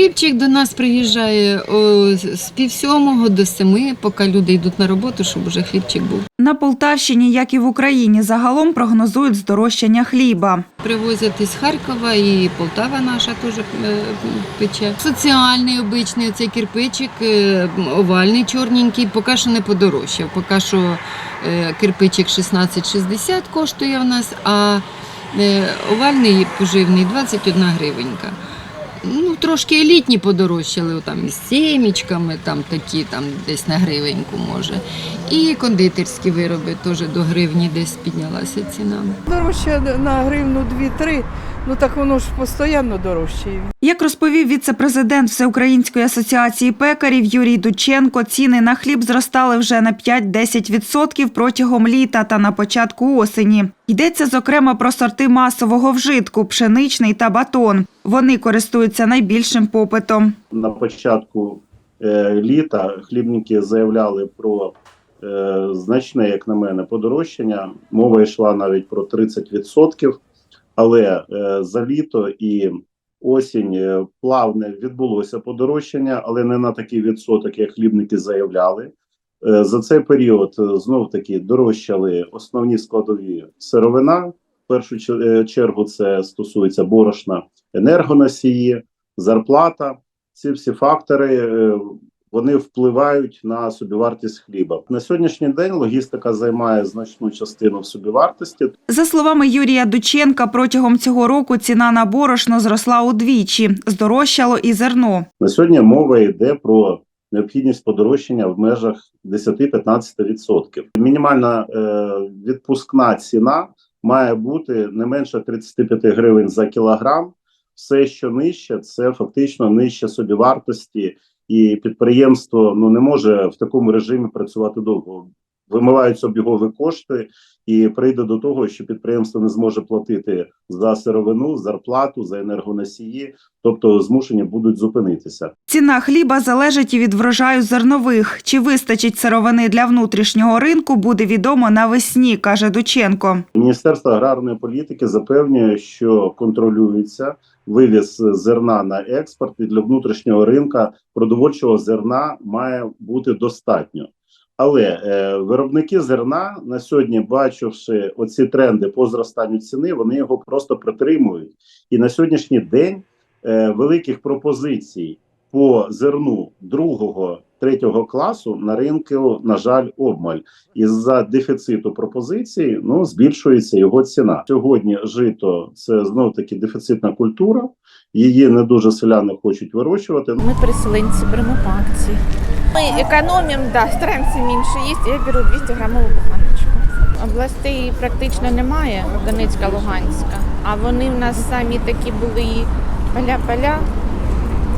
Хлібчик до нас приїжджає о, з пів сьомого до семи, поки люди йдуть на роботу, щоб уже хлібчик був. На Полтавщині, як і в Україні, загалом прогнозують здорожчання хліба. Привозять із Харкова і Полтава наша теж е, пече. Соціальний обичний оцей кирпичик, е, овальний чорненький, поки що не подорожчав. Поки що е, кирпичик 16,60 коштує в нас, а овальний поживний 21 гривенька. Ну, трошки елітні подорожчали, там із сімічками, там такі, там десь на гривеньку може. І кондитерські вироби теж до гривні десь піднялася ціна. Дорожче на гривну 2-3, ну так воно ж постійно дорожче. Як розповів віце-президент Всеукраїнської асоціації пекарів Юрій Дученко, ціни на хліб зростали вже на 5-10% протягом літа та на початку осені. Йдеться зокрема про сорти масового вжитку, пшеничний та батон. Вони користуються найбільшим попитом. на початку е, літа хлібники заявляли про е, значне, як на мене, подорожчання. Мова йшла навіть про 30%. Але е, за літо і осінь плавне відбулося подорожчання, але не на такий відсоток, як хлібники заявляли. За цей період знов таки дорожчали основні складові сировина. Першу е, чергу це стосується борошна, енергоносії, зарплата ці всі фактори е, вони впливають на собівартість хліба. На сьогоднішній день логістика займає значну частину в собівартості. За словами Юрія Дученка, протягом цього року ціна на борошно зросла удвічі. Здорожчало і зерно. На сьогодні мова йде про необхідність подорожчання в межах 10-15%. Мінімальна е, відпускна ціна має бути не менше 35 гривень за кілограм. Все, що нижче, це фактично нижче собівартості, і підприємство ну не може в такому режимі працювати довго. Вимиваються обігові кошти, і прийде до того, що підприємство не зможе платити за сировину, зарплату, за енергоносії, тобто змушені будуть зупинитися. Ціна хліба залежить і від врожаю зернових. Чи вистачить сировини для внутрішнього ринку, буде відомо навесні, каже Дученко. Міністерство аграрної політики запевнює, що контролюється вивіз зерна на експорт, і для внутрішнього ринка продовольчого зерна має бути достатньо. Але е, виробники зерна на сьогодні, бачивши оці тренди по зростанню ціни, вони його просто притримують. І на сьогоднішній день е, великих пропозицій по зерну другого, третього класу на ринку, на жаль, обмаль. Із-за дефіциту пропозицій ну збільшується його ціна. Сьогодні жито це знов таки дефіцитна культура. Її не дуже селяни хочуть вирощувати. Ми переселенці беремо акції. Ми экономим, да, стараємося менше їсти. Я беру 200 грамову буханочку. Областей практично немає, Донецька, Луганська. А вони в нас самі такі були поля-поля.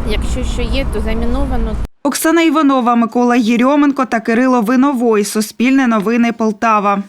Якщо що є, то заміновано. Оксана Іванова, Микола Єрьоменко та Кирило Виновой. Суспільне новини Полтава.